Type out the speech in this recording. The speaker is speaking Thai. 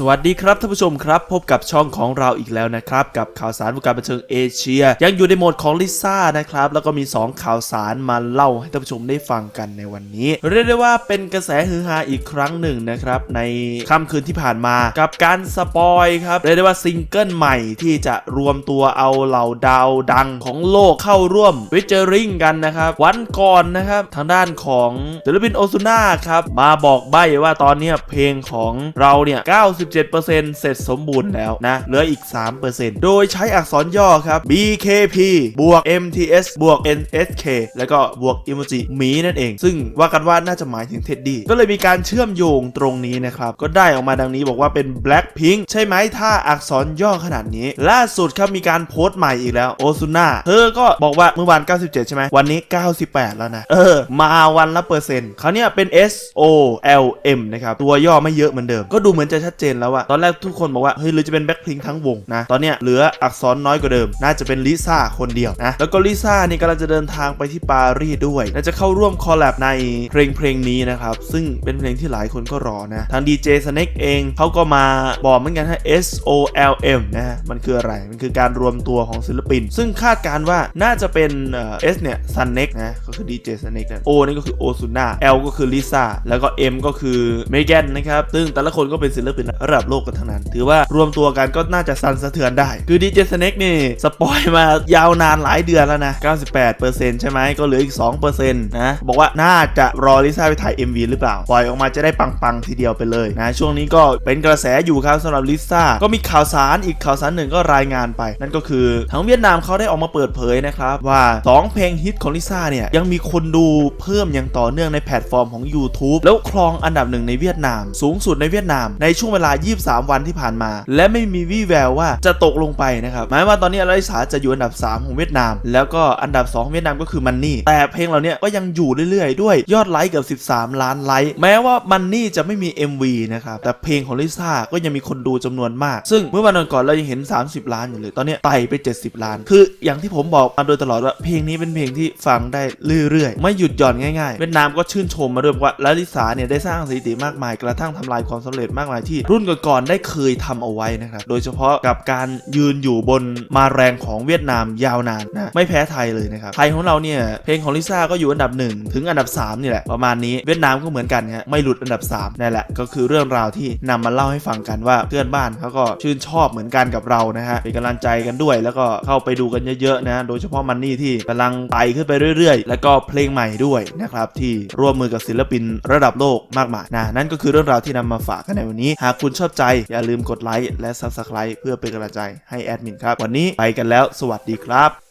สวัสดีครับท่านผู้ชมครับ พบกับช่องของเราอีกแล้วนะครับ กับข่าวสารวงการบันเทิงเอเชีย ยังอยู่ในโหมดของลิซ่านะครับ แล้วก็มี 2 ข่าวสารมาเล่าให้ท่านผู้ชมได้ฟังกันในวันนี้ เรียกได้ว่าเป็นกระแสฮือฮาอีกครั้งหนึ่งนะครับ ในค่ำคืนที่ผ่านมากับการสปอยครับเรียกได้ว่าซิงเกิลใหม่ที่จะรวมตัวเอาเหล่าดาวดังของโลกเข้าร่วมวิจริงกันนะครับ วันก่อนนะครับทางด้านของศิลปินโอซูน่าครับมาบอกใบ้ว่าตอนนี้เพลงของเราเนี่ย97%เสร็จสมบูรณ์แล้วนะ เหลืออีก 3%โดยใช้อักษรย่อครับ BKP บวก MTS บวก NSK แล้วก็บวกอิโมจิหมีนั่นเอง ซึ่งว่ากันว่าน่าจะหมายถึงเท็ดดี้ก็เลยมีการเชื่อมโยงตรงนี้นะครับ ก็ได้ออกมาดังนี้บอกว่าเป็น Blackpink ใช่ไหมถ้าอักษรย่อขนาดนี้ ล่าสุดครับมีการโพสต์ใหม่อีกแล้วโอซูน่าเธอก็บอกว่าเมื่อวาน 97 ใช่ไหมวันนี้ 98 แล้วนะ เออ มาวันละเปอร์เซ็นต์เขาวเนี่ยเป็น S O L M นะครับ ตัวย่อไม่เยอะเหมือนเดิม ก็ดูเหมือนจะชัดเจนแล้วอะตอนแรกทุกคนบอกว่าเฮ้ยหรือจะเป็นแบ็คพิงทั้งวงนะตอนเนี้ยเหลืออักษรน้อยกว่าเดิม น่าจะเป็นลิซ่าคนเดียวนะแล้วก็ลิซ่านี่กำลังจะเดินทางไปที่ปารีสด้วยและจะเข้าร่วมคอลแลบในเพลงเพลงนี้นะครับซึ่งเป็นเพลงที่หลายคนก็รอนะทางดีเจสเน็กเองเขาก็มาบอกเหมือนกันให้ S O L M นะฮะมันคืออะไรมันคือการรวมตัวของศิลปิน ซึ่งคาดการณ์ว่าน่าจะเป็นเอ่อ S เนี่ยซันเน็กนะ คือดีเจซันเน็กนะ O นี่ก็คือโอซูน่า L ก็คือลิซ่าแล้วก็ M ก็คือเมแกนนะครับซึ่งแต่ละคนก็เป็นศิลปินระดับโลกกันทั้งนั้น ถือว่ารวมตัวกันก็น่าจะสั่นสะเทือนได้ คือดีเจสเน็กนี่สปอยมายาวนานหลายเดือนแล้วนะ 98%ใช่ไหมก็เหลืออีก 2%นะบอกว่าน่าจะรอลิซ่าไปถ่าย MV หรือเปล่าปล่อยออกมาจะได้ปังๆทีเดียวไปเลยนะช่วงนี้ก็เป็นกระแสอยู่ครับสำหรับลิซ่าก็มีข่าวสารอีกข่าวสารหนึ่งก็รายงานไป นั่นก็คือทางเวียดนามเขาได้ออกมาเปิดเผยนะครับว่า 2 เพลงฮิตของลิซ่าเนี่ยยังมีคนดูเพิ่มอย่างต่อเนื่องในแพลตฟอร์มของ YouTube แล้วครองอันดับหนึ่งในเวียดนาม สูงสุดในเวียดนาม ในช่วงเวลา 23 วันที่ผ่านมา และไม่มีวี่แววว่าจะตกลงไปนะครับหมายว่าตอนนี้อลิสาจะอยู่อันดับ 3 ของเวียดนาม แล้วก็อันดับ 2 เวียดนามก็คือมันนี่แต่เพลงเราเนี่ยก็ยังอยู่เรื่อยๆ ด้วยยอดไลค์เกือบ13 ล้านไลค์แม้ว่ามันนี่จะไม่มี MV นะครับแต่เพลงของลิซ่าก็ยังมีคนดูจำนวนมาก ซึ่งเมื่อวันก่อนเรายังเห็น 30 ล้านอยู่เลยตอนเนี้ยไต่ไป 70 ล้าน คืออย่างที่ผมบอกมาโดยตลอดว่าเพลงนี้เป็นเพลงที่ฟังได้เรื่อยๆ ไม่หยุดหย่อนง่ายๆ เวียดนามก็ชื่นชมมาด้วยว่าและลิซ่าเนี่ยได้สร้างสถิติมากมาย กระทั่งทำลายความสำเร็จมากมายที่รุ่นก่อนๆได้เคยทำเอาไว้นะครับ โดยเฉพาะกับการยืนอยู่บนมาแรงของเวียดนามยาวนานนะไม่แพ้ไทยเลยนะครับ ไทยของเราเนี่ยเพลงของลิซ่าก็อยู่อันดับ 1 ถึงอันดับ3นี่แหละประมาณนี้เวียดนามก็เหมือนกันฮะไม่หลุดอันดับ3นั่นแหละก็คือเรื่องราวที่นำมาเล่าให้ฟังกันว่าเพื่อนบ้านเขาก็ชื่นชอบเหมือนกันกับเรานะฮะเป็นกำลังใจกันด้วย แล้วก็เข้าไปดูกันเยอะๆนะโดยเฉพาะมันนี่ที่กำลังไต่ขึ้นไปเรื่อยๆ แล้วก็็เพลงใหม่ด้วยนะครับที่ร่วมมือกับศิลปินระดับโลกมากมายนะนั่นก็คือเรื่องราวที่นำมาฝากกันในวันนี้ หากคุณชอบใจอย่าลืมกดไลค์และ Subscribe เพื่อเป็นกำลังใจให้แอดมินครับ วันนี้ไปกันแล้ว สวัสดีครับ